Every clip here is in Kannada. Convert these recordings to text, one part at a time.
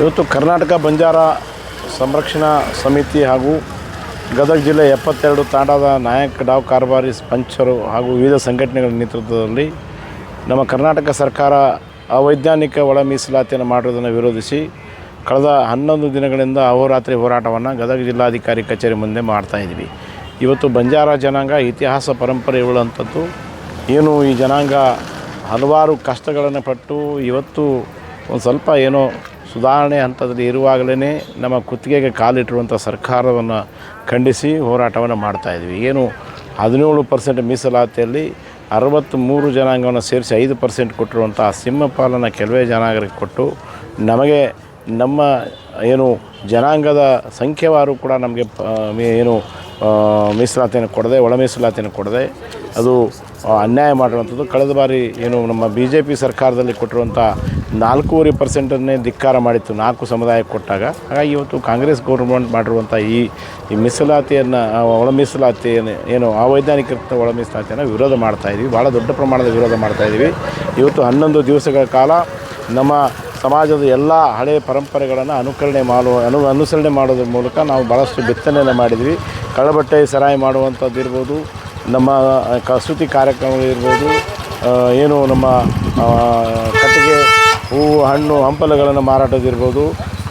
ಇವತ್ತು ಕರ್ನಾಟಕ ಬಂಜಾರ ಸಂರಕ್ಷಣಾ ಸಮಿತಿ ಹಾಗೂ ಗದಗ ಜಿಲ್ಲೆ ಎಪ್ಪತ್ತೆರಡು ತಾಂಡದ ನಾಯಕ ಡಾವ್ ಕಾರ್ಬಾರಿ ಪಂಚರು ಹಾಗೂ ವಿವಿಧ ಸಂಘಟನೆಗಳ ನೇತೃತ್ವದಲ್ಲಿ ನಮ್ಮ ಕರ್ನಾಟಕ ಸರ್ಕಾರ ಅವೈಜ್ಞಾನಿಕ ಒಳ ಮೀಸಲಾತಿಯನ್ನು ಮಾಡುವುದನ್ನು ವಿರೋಧಿಸಿ ಕಳೆದ ಹನ್ನೊಂದು ದಿನಗಳಿಂದ ಅಹೋರಾತ್ರಿ ಹೋರಾಟವನ್ನು ಗದಗ ಜಿಲ್ಲಾಧಿಕಾರಿ ಕಚೇರಿ ಮುಂದೆ ಮಾಡ್ತಾಯಿದ್ವಿ ಇವತ್ತು ಬಂಜಾರ ಜನಾಂಗ ಇತಿಹಾಸ ಪರಂಪರೆ ಉಳ್ಳಂಥದ್ದು. ಏನು ಈ ಜನಾಂಗ ಹಲವಾರು ಕಷ್ಟಗಳನ್ನು ಪಟ್ಟು ಇವತ್ತು ಒಂದು ಸ್ವಲ್ಪ ಏನೋ ಸುಧಾರಣೆ ಹಂತದಲ್ಲಿ ಇರುವಾಗಲೇ ನಮ್ಮ ಕುತ್ತಿಗೆಗೆ ಕಾಲಿಟ್ಟಿರುವಂಥ ಸರ್ಕಾರವನ್ನು ಖಂಡಿಸಿ ಹೋರಾಟವನ್ನು ಮಾಡ್ತಾಯಿದ್ವಿ ಏನು ಹದಿನೇಳು ಪರ್ಸೆಂಟ್ ಮೀಸಲಾತಿಯಲ್ಲಿ ಅರವತ್ತು ಮೂರು ಜನಾಂಗವನ್ನು ಸೇರಿಸಿ ಐದು ಪರ್ಸೆಂಟ್ ಕೊಟ್ಟಿರುವಂಥ ಸಿಂಹಪಾಲನ ಕೆಲವೇ ಜನಾಂಗರಿಗೆ ಕೊಟ್ಟು ನಮಗೆ ನಮ್ಮ, ಏನು, ಜನಾಂಗದ ಸಂಖ್ಯೆವಾರು ಕೂಡ ನಮಗೆ ಏನು ಮೀಸಲಾತಿಯನ್ನು ಕೊಡದೆ, ಒಳ ಮೀಸಲಾತಿಯನ್ನು ಕೊಡದೆ, ಅದು ಅನ್ಯಾಯ ಮಾಡಿರುವಂಥದ್ದು. ಕಳೆದ ಬಾರಿ, ಏನು, ನಮ್ಮ ಬಿ ಜೆ ಪಿ ಸರ್ಕಾರದಲ್ಲಿ ಕೊಟ್ಟಿರುವಂಥ ನಾಲ್ಕೂವರೆ ಪರ್ಸೆಂಟನ್ನೇ ಧಿಕ್ಕಾರ ಮಾಡಿತ್ತು ನಾಲ್ಕು ಸಮುದಾಯಕ್ಕೆ ಕೊಟ್ಟಾಗ. ಹಾಗಾಗಿ ಇವತ್ತು ಕಾಂಗ್ರೆಸ್ ಗೌರ್ಮೆಂಟ್ ಮಾಡಿರುವಂಥ ಈ ಈ ಮೀಸಲಾತಿಯನ್ನು ಒಳ ಮೀಸಲಾತಿಯನ್ನು, ಏನು ಅವೈಜ್ಞಾನಿಕ ಒಳ ಮೀಸಲಾತಿಯನ್ನು ವಿರೋಧ ಮಾಡ್ತಾಯಿದ್ವಿ ಭಾಳ ದೊಡ್ಡ ಪ್ರಮಾಣದ ವಿರೋಧ ಮಾಡ್ತಾಯಿದ್ದೀವಿ ಇವತ್ತು ಹನ್ನೊಂದು ದಿವಸಗಳ ಕಾಲ ನಮ್ಮ ಸಮಾಜದ ಎಲ್ಲ ಹಳೆಯ ಪರಂಪರೆಗಳನ್ನು ಅನುಕರಣೆ ಮಾಡುವ, ಅನು, ಅನುಸರಣೆ ಮಾಡೋದ್ರ ಮೂಲಕ ನಾವು ಭಾಳಷ್ಟು ಬಿತ್ತನೆಯನ್ನು ಮಾಡಿದ್ವಿ. ಕಳಬಟ್ಟೆ ಸರಾಯಿ ಮಾಡುವಂಥದ್ದು ಇರ್ಬೋದು ನಮ್ಮ ಕಸೂತಿ ಕಾರ್ಯಕ್ರಮಗಳಿರ್ಬೋದು ಏನು ನಮ್ಮ ಕಟ್ಟಿಗೆ, ಹೂವು, ಹಣ್ಣು, ಹಂಪಲುಗಳನ್ನು ಮಾರಾಟದಿರ್ಬೋದು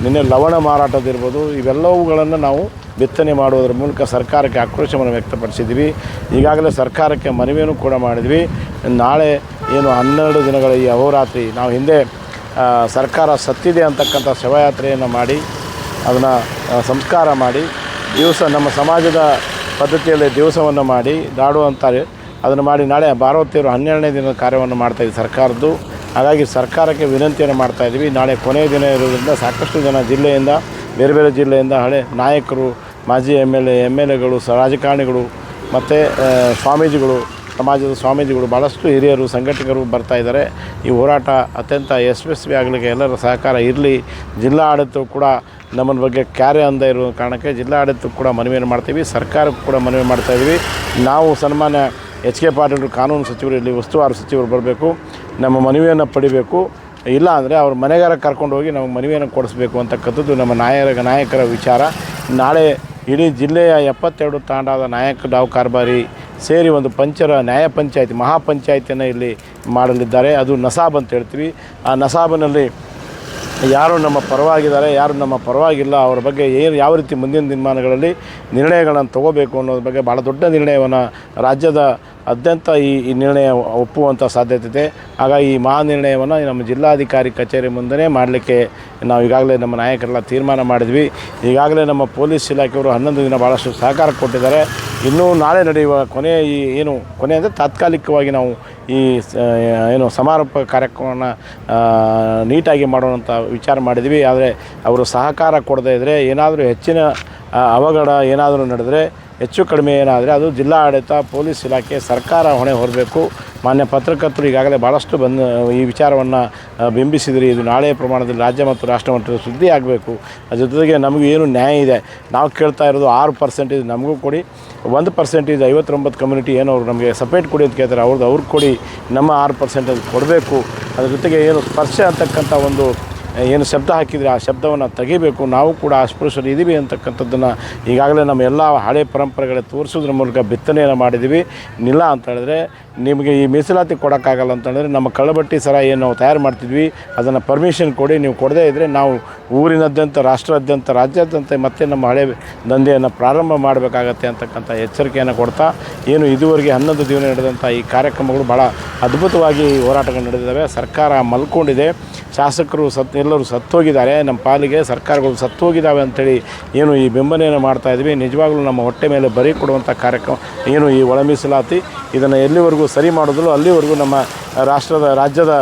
ನಿನ್ನೆ ಲವಣ ಮಾರಾಟದಿರ್ಬೋದು ಇವೆಲ್ಲವುಗಳನ್ನು ನಾವು ಬಿತ್ತನೆ ಮಾಡುವುದರ ಮೂಲಕ ಸರ್ಕಾರಕ್ಕೆ ಆಕ್ರೋಶವನ್ನು ವ್ಯಕ್ತಪಡಿಸಿದ್ವಿ. ಈಗಾಗಲೇ ಸರ್ಕಾರಕ್ಕೆ ಮನವಿಯನ್ನು ಕೂಡ ಮಾಡಿದ್ವಿ. ನಾಳೆ ಏನು ಹನ್ನೆರಡು ದಿನಗಳ ಈ ಅಹೋರಾತ್ರಿ, ನಾವು ಹಿಂದೆ ಸರ್ಕಾರ ಸತ್ತಿದೆ ಅಂತಕ್ಕಂಥ ಶವಯಾತ್ರೆಯನ್ನು ಮಾಡಿ, ಅದನ್ನು ಸಂಸ್ಕಾರ ಮಾಡಿ, ದಿವಸ ನಮ್ಮ ಸಮಾಜದ ಪದ್ಧತಿಯಲ್ಲಿ ದಿವಸವನ್ನು ಮಾಡಿ ದಾಡು ಅಂತಾರೆ ಅದನ್ನು ಮಾಡಿ ನಾಳೆ ಭಾರವತಿಯವರು ಹನ್ನೆರಡನೇ ದಿನದ ಕಾರ್ಯವನ್ನು ಮಾಡ್ತಾಯಿದ್ದೀವಿ ಸರ್ಕಾರದ್ದು. ಹಾಗಾಗಿ ಸರ್ಕಾರಕ್ಕೆ ವಿನಂತಿಯನ್ನು ಇದ್ದೀವಿ. ನಾಳೆ ಕೊನೆಯ ದಿನ ಇರೋದ್ರಿಂದ ಸಾಕಷ್ಟು ಜನ ಜಿಲ್ಲೆಯಿಂದ, ಬೇರೆ ಬೇರೆ ಜಿಲ್ಲೆಯಿಂದ ಹಳೆ ನಾಯಕರು, ಮಾಜಿ M L A M L ಎಗಳು, ರಾಜಕಾರಣಿಗಳು, ಮತ್ತು ಸ್ವಾಮೀಜಿಗಳು ಸಮಾಜದ ಸ್ವಾಮೀಜಿಗಳು ಭಾಳಷ್ಟು ಹಿರಿಯರು, ಸಂಘಟಕರು ಬರ್ತಾ ಇದ್ದಾರೆ. ಈ ಹೋರಾಟ ಅತ್ಯಂತ ಯಶಸ್ವಿ ಆಗಲಿಕ್ಕೆ ಎಲ್ಲರ ಸಹಕಾರ ಇರಲಿ. ಜಿಲ್ಲಾ ಆಡಳಿತವು ಕೂಡ ನಮ್ಮನ ಬಗ್ಗೆ ಕ್ಯಾರೆ ಅಂದ ಇರುವ ಕಾರಣಕ್ಕೆ ಜಿಲ್ಲಾ ಆಡಳಿತಕ್ಕೆ ಕೂಡ ಮನವಿಯನ್ನು ಮಾಡ್ತೀವಿ. ಸರ್ಕಾರಕ್ಕೂ ಕೂಡ ಮನವಿ ಇದ್ದೀವಿ. ನಾವು ಸನ್ಮಾನ್ಯ ಎಚ್ ಕೆ ಪಾಟೀಲ್ ಕಾನೂನು ಸಚಿವರು, ಇಲ್ಲಿ ಉಸ್ತುವಾರಿ ಸಚಿವರು ಬರಬೇಕು. ನಮ್ಮ ಮನವಿಯನ್ನು ಪಡಿಬೇಕು. ಇಲ್ಲ ಅಂದರೆ ಅವ್ರ ಮನೆಗಾರ ಕರ್ಕೊಂಡು ಹೋಗಿ ನಮಗೆ ಮನವಿಯನ್ನು ಕೊಡಿಸ್ಬೇಕು ಅಂತಕ್ಕಂಥದ್ದು ನಮ್ಮ ನಾಯಕ ನಾಯಕರ ವಿಚಾರ. ನಾಳೆ ಇಡೀ ಜಿಲ್ಲೆಯ ಎಪ್ಪತ್ತೆರಡು ತಾಂಡಾದ ನಾಯಕ ಡಾವ್ ಕಾರ್ಬಾರಿ ಸೇರಿ ಒಂದು ಪಂಚರ, ನ್ಯಾಯ ಪಂಚಾಯತಿ, ಮಹಾ ಪಂಚಾಯತಿಯನ್ನು ಇಲ್ಲಿ ಮಾಡಲಿದ್ದಾರೆ. ಅದು ನಸಾಬ್ ಅಂತ ಹೇಳ್ತೀವಿ. ಆ ನಸಾಬನಲ್ಲಿ ಯಾರು ನಮ್ಮ ಪರವಾಗಿದ್ದಾರೆ, ಯಾರು ನಮ್ಮ ಪರವಾಗಿಲ್ಲ, ಅವರ ಬಗ್ಗೆ ಏನು, ಯಾವ ರೀತಿ ಮುಂದಿನ ದಿನಮಾನಗಳಲ್ಲಿ ನಿರ್ಣಯಗಳನ್ನು ತಗೋಬೇಕು ಅನ್ನೋದ್ರ ಬಗ್ಗೆ ಭಾಳ ದೊಡ್ಡ ನಿರ್ಣಯವನ್ನು ರಾಜ್ಯದ ಅತ್ಯಂತ ಈ ಈ ನಿರ್ಣಯ ಒಪ್ಪುವಂಥ ಸಾಧ್ಯತೆ ಇದೆ. ಹಾಗಾಗಿ ಈ ಮಹಾ ನಿರ್ಣಯವನ್ನು ನಮ್ಮ ಜಿಲ್ಲಾಧಿಕಾರಿ ಕಚೇರಿ ಮುಂದೆ ಮಾಡಲಿಕ್ಕೆ ನಾವು ಈಗಾಗಲೇ ನಮ್ಮ ನಾಯಕರೆಲ್ಲ ತೀರ್ಮಾನ ಮಾಡಿದ್ವಿ. ಈಗಾಗಲೇ ನಮ್ಮ ಪೊಲೀಸ್ ಇಲಾಖೆಯವರು ಹನ್ನೊಂದು ದಿನ ಭಾಳಷ್ಟು ಸಹಕಾರ ಕೊಟ್ಟಿದ್ದಾರೆ. ಇನ್ನೂ ನಾಳೆ ನಡೆಯುವ ಕೊನೆಯ ಈ ಏನು ಕೊನೆ ಅಂದರೆ ತಾತ್ಕಾಲಿಕವಾಗಿ ನಾವು ಈ ಏನು ಸಮಾರೋಪ ಕಾರ್ಯಕ್ರಮವನ್ನು ನೀಟಾಗಿ ಮಾಡೋಣಂತ ವಿಚಾರ ಮಾಡಿದ್ವಿ. ಆದರೆ ಅವರು ಸಹಕಾರ ಕೊಡದೇ ಇದ್ದರೆ ಏನಾದರೂ ಹೆಚ್ಚಿನ ಅವಘಡ ಏನಾದರೂ ನಡೆದರೆ ಹೆಚ್ಚು ಕಡಿಮೆ ಏನಾದರೆ ಅದು ಜಿಲ್ಲಾ ಆಡಳಿತ ಪೊಲೀಸ್ ಇಲಾಖೆ, ಸರ್ಕಾರ ಹೊಣೆ ಹೊರಬೇಕು. ಮಾನ್ಯ ಪತ್ರಕರ್ತರು ಈಗಾಗಲೇ ಭಾಳಷ್ಟು ಬಂದು, ಈ ವಿಚಾರವನ್ನು ಬಿಂಬಿಸಿದ್ರಿ. ಇದು ನಾಳೆ ಪ್ರಮಾಣದಲ್ಲಿ ರಾಜ್ಯ ಮತ್ತು ರಾಷ್ಟ್ರ ಮಟ್ಟದ ಸುದ್ದಿ ಆಗಬೇಕು. ಅದ್ರ ಜೊತೆಗೆ ನಮಗೂ ಏನು ನ್ಯಾಯ ಇದೆ? ನಾವು ಕೇಳ್ತಾ ಇರೋದು ಆರು ಪರ್ಸೆಂಟೇಜ್ ನಮಗೂ ಕೊಡಿ. ಒಂದು ಪರ್ಸೆಂಟೇಜ್ ಐವತ್ತೊಂಬತ್ತು ಕಮ್ಯುನಿಟಿ ಏನು ಅವ್ರು ನಮಗೆ ಸಪ್ರೇಟ್ ಕೊಡಿ ಅಂತ ಕೇಳ್ತಾರೆ. ಅವ್ರದ್ದು ಅವ್ರಿಗೆ ಕೊಡಿ. ನಮ್ಮ ಆರು ಪರ್ಸೆಂಟೇಜ್ ಕೊಡಬೇಕು. ಅದ್ರ ಜೊತೆಗೆ ಏನು ಸ್ಪರ್ಶ ಅಂತಕ್ಕಂಥ ಒಂದು ಏನು ಶಬ್ದ ಹಾಕಿದರೆ ಆ ಶಬ್ದವನ್ನು ತೆಗಿಬೇಕು. ನಾವು ಕೂಡ ಅಸ್ಪೃಶ್ಯರು ಇದ್ದೀವಿ ಅಂತಕ್ಕಂಥದ್ದನ್ನು ಈಗಾಗಲೇ ನಮ್ಮ ಎಲ್ಲ ಹಳೆ ಪರಂಪರೆಗಳ ತೋರಿಸೋದ್ರ ಮೂಲಕ ಬಿತ್ತನೆಯನ್ನು ಮಾಡಿದ್ದೀವಿ ನಿಲ್ಲ ಅಂತ ಹೇಳಿದ್ರೆ ನಿಮಗೆ ಈ ಮೀಸಲಾತಿ ಕೊಡೋಕ್ಕಾಗಲ್ಲ ಅಂತಂದರೆ ನಮ್ಮ ಕಳ್ಳಬಟ್ಟಿ ಸರ ಏನು ನಾವು ತಯಾರು ಮಾಡ್ತಿದ್ವಿ. ಅದನ್ನು ಪರ್ಮಿಷನ್ ಕೊಡಿ, ನೀವು ಕೊಡದೇ ಇದ್ದರೆ ನಾವು ಊರಿನಾದ್ಯಂತ, ರಾಷ್ಟ್ರಾದ್ಯಂತ, ರಾಜ್ಯಾದ್ಯಂತ ಮತ್ತೆ ನಮ್ಮ ಹಳೆ ದಂಧೆಯನ್ನು ಪ್ರಾರಂಭ ಮಾಡಬೇಕಾಗತ್ತೆ ಅಂತಕ್ಕಂಥ ಎಚ್ಚರಿಕೆಯನ್ನು ಕೊಡ್ತಾ, ಏನು ಇದುವರೆಗೆ ಹನ್ನೊಂದು ದಿನ ನಡೆದಂಥ ಈ ಕಾರ್ಯಕ್ರಮಗಳು ಭಾಳ ಅದ್ಭುತವಾಗಿ ಹೋರಾಟಗಳು ನಡೆದಿದ್ದಾವೆ. ಸರ್ಕಾರ ಮಲ್ಕೊಂಡಿದೆ. ಶಾಸಕರು ಸತ್ ಎಲ್ಲರೂ ಸತ್ತೋಗಿದ್ದಾರೆ ನಮ್ಮ ಪಾಲಿಗೆ ಸರ್ಕಾರಗಳು ಸತ್ತೋಗಿದ್ದಾವೆ ಅಂಥೇಳಿ ಏನು ಈ ಬೆಂಬಲೆಯನ್ನು ಮಾಡ್ತಾ ಇದ್ವಿ ನಿಜವಾಗ್ಲೂ ನಮ್ಮ ಹೊಟ್ಟೆ ಮೇಲೆ ಬರೀ ಕೊಡುವಂಥ ಕಾರ್ಯಕ್ರಮ ಏನು ಈ ಒಳ ಮೀಸಲಾತಿ ಇದನ್ನು ಎಲ್ಲಿವರೆಗೂ ಸರಿ ಮಾಡೋದಿಲ್ಲ ಅಲ್ಲಿವರೆಗೂ ನಮ್ಮ ರಾಷ್ಟ್ರದ, ರಾಜ್ಯದ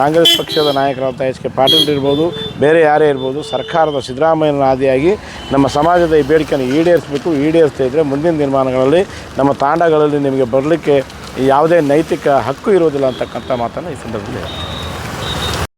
ಕಾಂಗ್ರೆಸ್ ಪಕ್ಷದ ನಾಯಕರಾದ ಎಚ್ ಕೆ ಪಾಟೀಲ್ ಇರ್ಬೋದು, ಬೇರೆ ಯಾರೇ ಇರ್ಬೋದು, ಸರ್ಕಾರದ ಸಿದ್ದರಾಮಯ್ಯನ ಆದಿಯಾಗಿ ನಮ್ಮ ಸಮಾಜದ ಈ ಬೇಡಿಕೆಯನ್ನು ಈಡೇರಿಸಬೇಕು, ಈಡೇರಿಸ್ತಾ ಇದ್ದರೆ ಮುಂದಿನ ದಿನಮಾನಗಳಲ್ಲಿ ನಮ್ಮ ತಾಂಡಗಳಲ್ಲಿ ನಿಮಗೆ ಬರಲಿಕ್ಕೆ ಯಾವುದೇ ನೈತಿಕ ಹಕ್ಕು ಇರೋದಿಲ್ಲ ಅಂತಕ್ಕಂಥ ಮಾತನ್ನು ಈ ಸಂದರ್ಭದಲ್ಲಿ.